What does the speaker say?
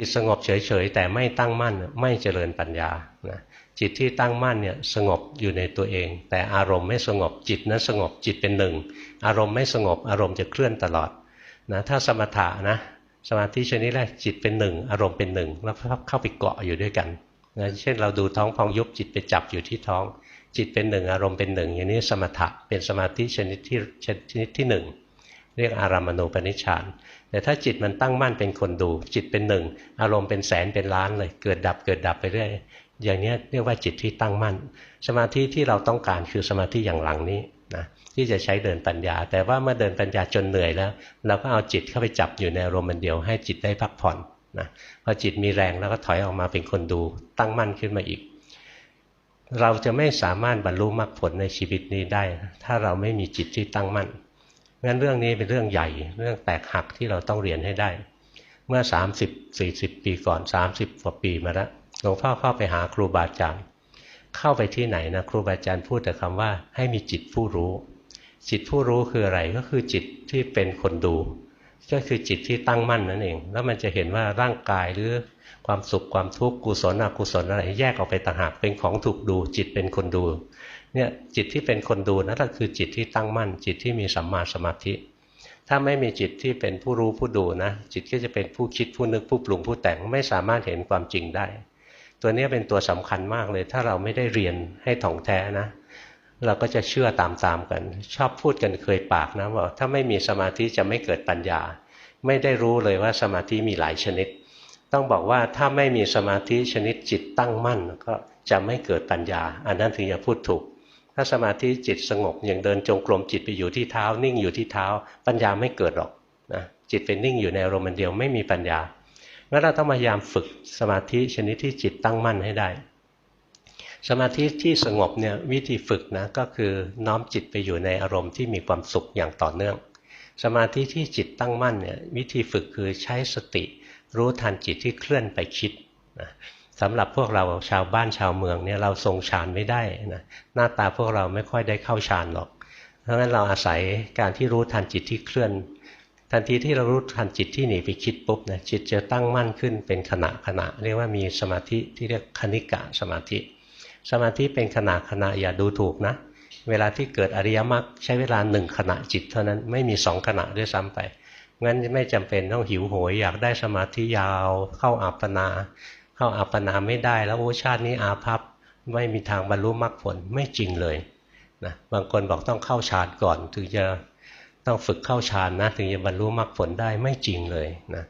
จิตสงบเฉยๆแต่ไม่ตั้งมั่นไม่เจริญปัญญานะจิตที่ตั้งมั่นเนี่ยสงบอยู่ในตัวเอง แต่อารมณ์ไม่สงบจิตนั้นสงบจิตเป็นหนึ่ง อารมณ์ไม่สงบอารมณ์จะเคลื่อนตลอดนะถ้าสมถะนะสมาธิชนิดแรกจิตเป็นหนึ่งอารมณ์เป็นหนึ่งแล้วเข้าไปเกาะอยู่ด้วยกันนะเช่นเราดูท้องพองยุบจิตไปจับอยู่ที่ท้อง จิตเป็นหนึ่งอารมณ์เป็นหนึ่งอย่างนี้สมถะเป็นสมาธิชนิดที่ชนิดที่หนึ่ง เรียกอารามณูปนิชฌานแต่ถ้าจิตมันตั้งมั่นเป็นคนดู จิตเป็นหนึ่ง อารมณ์เป็นแสนเป็นล้านเลยเกิดดับเกิดดับไปเรื่อยอย่างนี้เรียกว่าจิตที่ตั้งมั่น สมาธิที่เราต้องการคือสมาธิอย่างหลังนี้นะที่จะใช้เดินปัญญา แต่ว่าเมื่อเดินปัญญาจนเหนื่อยแล้ว เราก็เอาจิตเข้าไปจับอยู่ในอารมณ์เดียวให้จิตได้พักผ่อนนะพอจิตมีแรงแล้วก็ถอยออกมาเป็นคนดู ตั้งมั่นขึ้นมาอีก เราจะไม่สามารถบรรลุมรรคผลในชีวิตนี้ได้ ถ้าเราไม่มีจิตที่ตั้งมั่น งั้นเรื่องนี้เป็นเรื่องใหญ่ เรื่องแตกหักที่เราต้องเรียนให้ได้ เมื่อ 30-40 ปีก่อน 30กว่าปีมาแล้วหลวงพ่อเข้าไปหาครูบาอาจารย์เข้าไปที่ไหนนะครูบาอาจารย์พูดแต่คำว่าให้มีจิตผู้รู้ จิตผู้รู้คืออะไรก็คือจิตที่เป็นคนดู ก็คือจิตที่ตั้งมั่นนั่นเอง แล้วมันจะเห็นว่าร่างกายหรือความสุขความทุกข์กุศลอกุศลอะไรแยกออกไปต่างหากเป็นของถูกดู จิตเป็นคนดู เนี่ยจิตที่เป็นคนดูนั่นแหละคือจิตที่ตั้งมั่น จิตที่มีสัมมาสมาธิ ถ้าไม่มีจิตที่เป็นผู้รู้ผู้ดูนะ จิตก็จะเป็นผู้คิดผู้นึกผู้ปรุงผู้แต่งไม่สามารถเห็นความจริงได้ ตัวนี้เป็นตัวสำคัญมากเลย ถ้าเราไม่ได้เรียนให้ถ่องแท้นะ เราก็จะเชื่อตามๆกัน ชอบพูดกันเคยปากนะว่าถ้าไม่มีสมาธิจะไม่เกิดปัญญา ไม่ได้รู้เลยว่าสมาธิมีหลายชนิด ต้องบอกว่าถ้าไม่มีสมาธิชนิดจิตตั้งมั่นก็จะไม่เกิดปัญญา อันนั้นถึงจะพูดถูก ถ้าสมาธิจิตสงบอย่างเดินจงกรมจิตไปอยู่ที่เท้า นิ่งอยู่ที่เท้า ปัญญาไม่เกิดหรอกนะจิตเป็นนิ่งอยู่ในอารมณ์เดียวไม่มีปัญญางั้นเราต้องพยายามฝึกสมาธิชนิดที่จิตตั้งมั่นให้ได้ สมาธิที่สงบเนี่ยวิธีฝึกนะก็คือน้อมจิตไปอยู่ในอารมณ์ที่มีความสุขอย่างต่อเนื่อง สมาธิที่จิตตั้งมั่นเนี่ยวิธีฝึกคือใช้สติ รู้ทันจิตที่เคลื่อนไปคิดนะ สำหรับพวกเราชาวบ้านชาวเมืองเนี่ยเราทรงฌานไม่ได้นะหน้าตาพวกเราไม่ค่อยได้เข้าฌานหรอก เพราะฉะนั้นเราอาศัยการที่รู้ทันจิตที่เคลื่อน ทันทีที่เรารู้ทันจิตที่หนีไปคิดปุ๊บนะจิตจะตั้งมั่นขึ้นเป็นขณะขณะ เรียกว่ามีสมาธิที่เรียกคณิกะสมาธิ สมาธิเป็นขณะขณะอย่าดูถูกนะ เวลาที่เกิดอริยมรรคใช้เวลาหนึ่งขณะจิตเท่านั้นไม่มีสองขณะด้วยซ้ำไปงั้นไม่จำเป็นต้องหิวโหยอยากได้สมาธิยาวเข้าอัปปนา เข้าอัปปนาไม่ได้ แล้วโอ้ชาตินี้อาภัพไม่มีทางบรรลุมรรคผลไม่จริงเลยนะบางคนบอกต้องเข้าฌานก่อน ถึงจะต้องฝึกเข้าฌานนะ ถึงจะบรรลุมรรคผลได้ไม่จริงเลยนะ